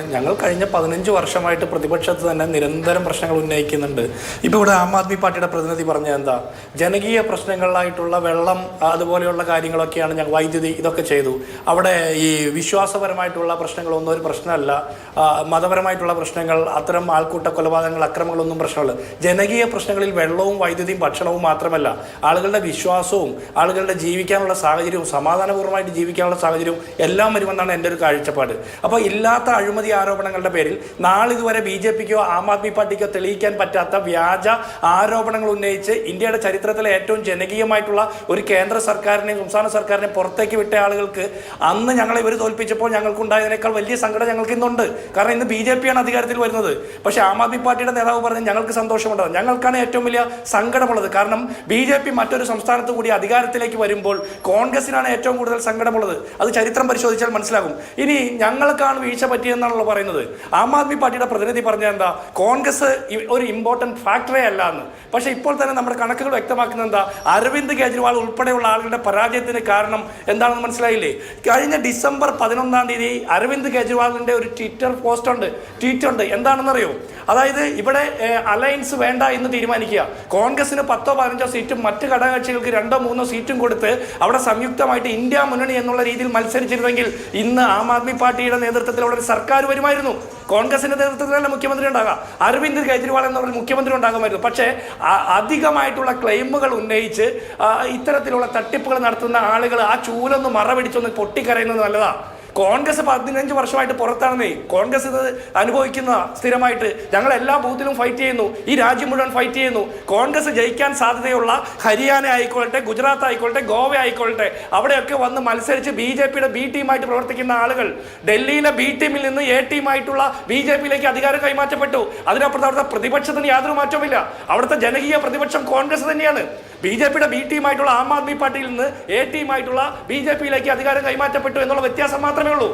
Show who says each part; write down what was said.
Speaker 1: ഞങ്ങൾ കഴിഞ്ഞ പതിനഞ്ച് വർഷമായിട്ട് പ്രതിപക്ഷത്ത് തന്നെ നിരന്തരം പ്രശ്നങ്ങൾ ഉന്നയിക്കുന്നുണ്ട്. ഇപ്പോൾ ഇവിടെ ആം ആദ്മി പാർട്ടിയുടെ പ്രതിനിധി പറഞ്ഞ എന്താ? ജനകീയ പ്രശ്നങ്ങളിലായിട്ടുള്ള വെള്ളം അതുപോലെയുള്ള കാര്യങ്ങളൊക്കെയാണ് ഞങ്ങൾ വൈദ്യുതി ഇതൊക്കെ ചെയ്തു. അവിടെ ഈ വിശ്വാസപരമായിട്ടുള്ള പ്രശ്നങ്ങളൊന്നും ഒരു പ്രശ്നമല്ല. മതപരമായിട്ടുള്ള പ്രശ്നങ്ങൾ അത്തരം ആൾക്കൂട്ട കൊലപാതകങ്ങൾ അക്രമങ്ങളൊന്നും പ്രശ്നമല്ല. ജനകീയ പ്രശ്നങ്ങളിൽ വെള്ളവും വൈദ്യുതിയും ഭക്ഷണവും മാത്രമല്ല. ആളുകളുടെ വിശ്വാസവും ആളുകളുടെ ജീവിക്കാനുള്ള സാഹചര്യവും സമാധാനപൂർവമായിട്ട് ജീവിക്കാനുള്ള സാഹചര്യവും എല്ലാം വരുമെന്നാണ് എന്റെ ഒരു കാഴ്ചപ്പാട്. അപ്പോൾ ഇല്ലാത്ത അഴിമതി ആരോപണങ്ങളുടെ പേരിൽ നാളിതുവരെ ബി ജെ പിക്കോ ആം ആദ്മി പാർട്ടിക്കോ തെളിയിക്കാൻ പറ്റാത്ത വ്യാജ ആരോപണങ്ങൾ ഉന്നയിച്ച് ഇന്ത്യയുടെ ചരിത്രത്തിലെ ഏറ്റവും ജനകീയമായിട്ടുള്ള ഒരു കേന്ദ്ര സർക്കാരിനെയും സംസ്ഥാന സർക്കാരിനെയും പുറത്തേക്ക് വിട്ട ആളുകൾക്ക് അന്ന് ഞങ്ങളെ ഇവർ തോൽപ്പിച്ചപ്പോൾ ഞങ്ങൾക്കുണ്ടായതിനേക്കാൾ വലിയ സങ്കടം ഞങ്ങൾക്ക് ഇന്നുണ്ട്. കാരണം ഇന്ന് ബി ജെ പിയാണ് അധികാരത്തിൽ വരുന്നത്. പക്ഷേ ആം ആദ്മി പാർട്ടിയുടെ നേതാവ് പറഞ്ഞ് ഞങ്ങൾക്ക് സന്തോഷമുണ്ട് ഞങ്ങൾക്കാണ് ഏറ്റവും വലിയ സങ്കടമുള്ളത്. കാരണം ബി ജെ പി മറ്റൊരു സംസ്ഥാനത്ത് കൂടി അധികാരത്തിലേക്ക് വരുമ്പോൾ കോൺഗ്രസിനാണ് ഏറ്റവും കൂടുതൽ സങ്കടമുള്ളത്. അത് ചരിത്രം പരിശോധിച്ചാൽ മനസ്സിലാകും. ഇനി ഞങ്ങൾക്കാണ് വീഴ്ച പറ്റിയെന്നാണല്ലോ പറയുന്നത്. ആം ആദ്മി പാർട്ടിയുടെ പ്രതിനിധി പറഞ്ഞ എന്താ? കോൺഗ്രസ് ഒരു ഇമ്പോർട്ടന്റ് ഫാക്ടറേ അല്ല എന്ന്. പക്ഷേ ഇപ്പോൾ തന്നെ നമ്മുടെ കണക്കുകൾ വ്യക്തമാക്കുന്നത് എന്താ? അരവിന്ദ് കെജ്രിവാൾ ഉൾപ്പെടെയുള്ള ആളുകളുടെ പരാജയത്തിന് കാരണം എന്താണെന്ന് മനസ്സിലായില്ലേ? കഴിഞ്ഞ ഡിസംബർ പതിനൊന്നാം തീയതി അരവിന്ദ് കെജ്രിവാളിന്റെ ഒരു ട്വിറ്റർ പോസ്റ്റ് ഉണ്ട്. ട്വീറ്റ് ഉണ്ട്. എന്താണെന്നറിയോ? അതായത് ഇവിടെ അലയൻസ് വേണ്ട എന്ന് തീരുമാനിക്കുക. കോൺഗ്രസിന് പത്തോ പതിനഞ്ചോ സീറ്റും മറ്റ് ഘടകകക്ഷികൾക്ക് രണ്ടോ മൂന്നോ സീറ്റും കൊടുത്ത് അവിടെ സംയുക്തമായിട്ട് ഇന്ത്യ മുന്നണി എന്നുള്ള രീതിയിൽ മത്സരിച്ചിരുന്നെങ്കിൽ ഇന്ന് ആം ആദ്മി പാർട്ടിയുടെ നേതൃത്വത്തിൽ അവിടെ ഒരു സർക്കാർ വരുമായിരുന്നു. കോൺഗ്രസിന്റെ നേതൃത്വത്തിലല്ല മുഖ്യമന്ത്രി ഉണ്ടാകാം അരവിന്ദ് കെജ്രിവാൾ എന്ന് പറഞ്ഞ മുഖ്യമന്ത്രി ഉണ്ടാകുമായിരുന്നു. പക്ഷേ അധികമായിട്ടുള്ള ക്ലെയിമുകൾ ഉന്നയിച്ച് ഇത്തരത്തിലുള്ള തട്ടിപ്പുകൾ നടത്തുന്ന ആളുകൾ ആ ചൂലൊന്ന് മറപിടിച്ചൊന്ന് പൊട്ടിക്കരയുന്നത് നല്ലതാ. കോൺഗ്രസ് പതിനഞ്ച് വർഷമായിട്ട് പുറത്താണെന്നേ. കോൺഗ്രസ് ഇത് അനുഭവിക്കുന്ന സ്ഥിരമായിട്ട്. ഞങ്ങൾ എല്ലാ ബൂത്തിലും ഫൈറ്റ് ചെയ്യുന്നു. ഈ രാജ്യം മുഴുവൻ ഫൈറ്റ് ചെയ്യുന്നു. കോൺഗ്രസ് ജയിക്കാൻ സാധ്യതയുള്ള ഹരിയാന ആയിക്കോട്ടെ ഗുജറാത്ത് ആയിക്കോട്ടെ ഗോവ ആയിക്കോട്ടെ അവിടെയൊക്കെ വന്ന് മത്സരിച്ച് ബി ജെ പിയുടെ ബി ടീമായിട്ട് പ്രവർത്തിക്കുന്ന ആളുകൾ. ഡൽഹിയിലെ ബി ടീമിൽ നിന്ന് എ ടീമായിട്ടുള്ള ബി ജെ പിയിലേക്ക് അധികാരം കൈമാറ്റപ്പെട്ടു. അതിനപ്പുറത്ത് അവിടുത്തെ പ്രതിപക്ഷത്തിന് യാതൊരു മാറ്റവുമില്ല. അവിടുത്തെ ജനകീയ പ്രതിപക്ഷം കോൺഗ്രസ് തന്നെയാണ്. ബി ജെ പിയുടെ ബി ടീമായിട്ടുള്ള ആം ആദ്മി പാർട്ടിയിൽ നിന്ന് എ ടീമായിട്ടുള്ള ബി ജെ പിയിലേക്ക് അധികാരം കൈമാറ്റപ്പെട്ടു എന്നുള്ള വ്യത്യാസം മാത്രമേ ഉള്ളൂ.